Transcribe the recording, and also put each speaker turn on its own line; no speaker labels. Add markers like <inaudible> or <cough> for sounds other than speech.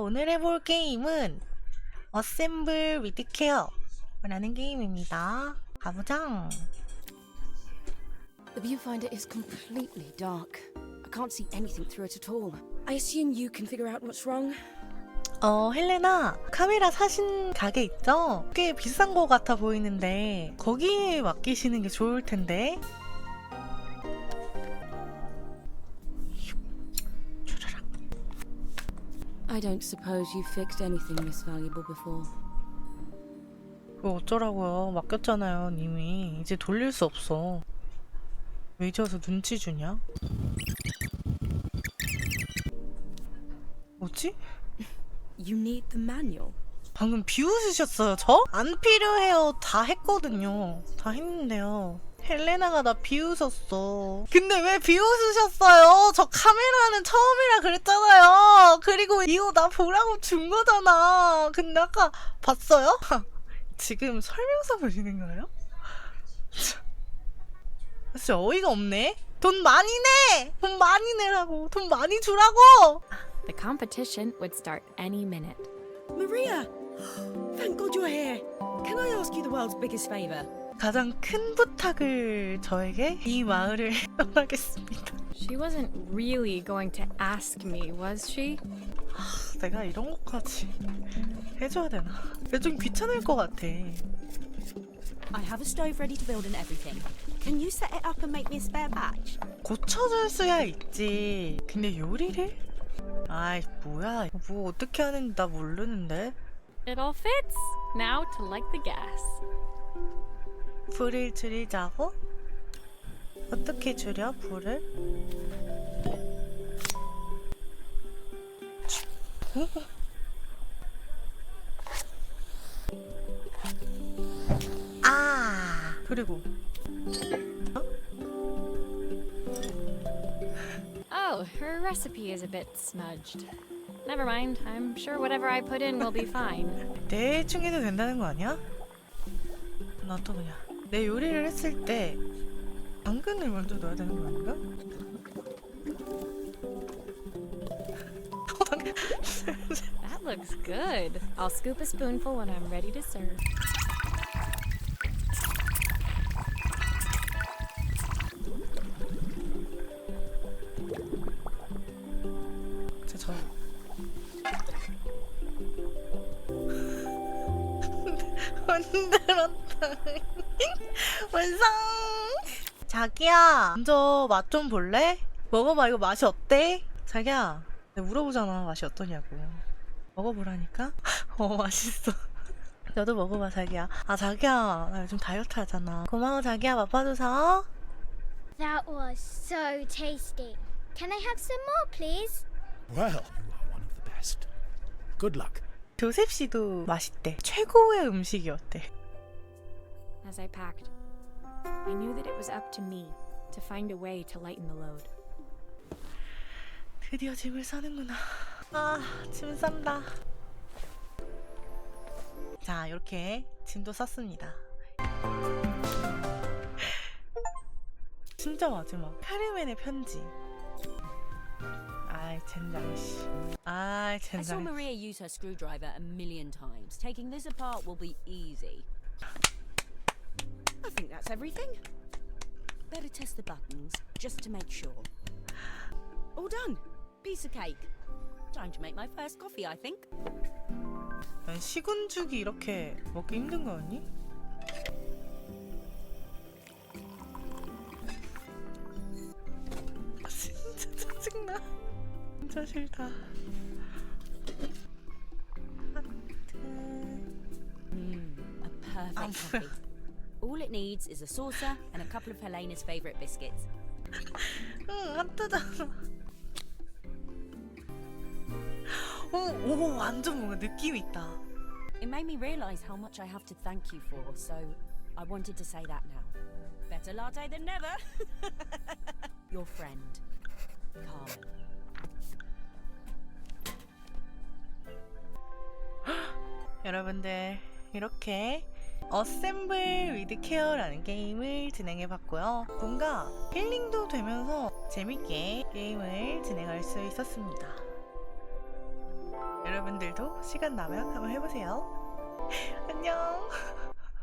오늘 해볼 게임은 Assemble with Care 라는 게임입니다. 가보자.
The viewfinder is completely dark. I can't see anything through it at all. I assume you can figure out what's wrong.
어, 헬레나, 카메라 사신 가게 있죠? 꽤 비싼 거 같아 보이는데, 거기에 맡기시는 게 좋을 텐데.
I don't suppose you've fixed anything this valuable before.
그거 어쩌라고요? 맡겼잖아요, 님이. 이제 돌릴 수 없어. 왜 이제 와서 눈치 주냐? 뭐지?
You need the manual.
방금 비웃으셨어요, 저? 안 필요해요. 다 했거든요. 다 했는데요. 헬레나가 나 비웃었어. 근데 왜 비웃으셨어요? 저 카메라는 처음이라 그랬잖아요. 그리고 이거 나 보라고 준 거잖아. 근데 아까 봤어요? 지금 설명서 보시는 거예요? 진짜 어이가 없네. 돈 많이 내! 돈 많이 내라고. 돈 많이 주라고!
The competition would start any minute.
Maria! Thank God you're here. Can I ask you the world's biggest favour?
가장 큰 부탁을 저에게 이 마을을 떠나겠습니다.
She wasn't really going to ask me, was she?
내가 이런 것까지 해줘야 되나? 좀 귀찮을 것 같아.
I have a stove ready to build and everything. Can you set it up and make me a spare batch?
고쳐줄 수야 있지. 근데 요리를? 아이 뭐야? 뭐 어떻게 하는지 나 모르는데.
It all fits. Now to light the gas.
불을 줄이자고? 어떻게 줄여 불을? 어? 아 그리고
Oh, her recipe is a bit smudged. Never mind. I'm sure whatever I put in will be fine.
대충 해도 된다는 거 아니야? 나또 그냥 내 요리를 했을 때 당근을 먼저 넣어야 되는 거 아닌가? 어.
That looks good. I'll scoop a spoonful when I'm ready to serve.
제 저. 만들었다. <laughs> 완성. 자기야, 먼저 맛 좀 볼래? 먹어봐. 이거 맛이 어때? 자기야, 내가 물어보잖아. 맛이 어떠냐고. 먹어보라니까? <laughs> 어, 맛있어. <laughs> 너도 먹어봐, 자기야. 아, 자기야. 나 요즘 다이어트 하잖아. 고마워, 자기야. 맛봐줘서.
That was so tasty. Can I have some more, please?
Well, you are one of the best. Good luck.
조셉 씨도 맛있대. 최고의 음식이었대.
As I packed, I knew that it was up to me to find a way to lighten the load.
드디어 짐을 싸는구나. 아, 짐 싼다. 자, 이렇게 짐도 쌌습니다. 진짜 마지막. 카르멘의 편지. 아이, 젠장, 씨. 아이,
I saw
젠장.
Maria use her screwdriver a million times. Taking this apart will be easy. I think that's everything. Better test the buttons, just to make sure. All done. Piece of cake. Time to make my first coffee, I think.
난 시군죽이 이렇게 먹기 힘든 거였니? 아, 진짜 짜증나. 진짜 싫다. 하트.
Mmm, a perfect
Um,
coffee. All it needs is a saucer and a couple of Helena's favourite biscuits.
응, 하트잖아. 오, 오, 완전 뭔가 느낌 있다.
It made me realise how much I have to thank you for, so I wanted to say that now. Better latte than never. <laughs> Your friend, Carmen. <gasps>
여러분들 이렇게 어셈블 위드 케어라는 게임을 진행해 봤고요. 뭔가 힐링도 되면서 재밌게 게임을 진행할 수 있었습니다. 여러분 여러분들도 시간 나면 한번 해보세요. <laughs> 안녕.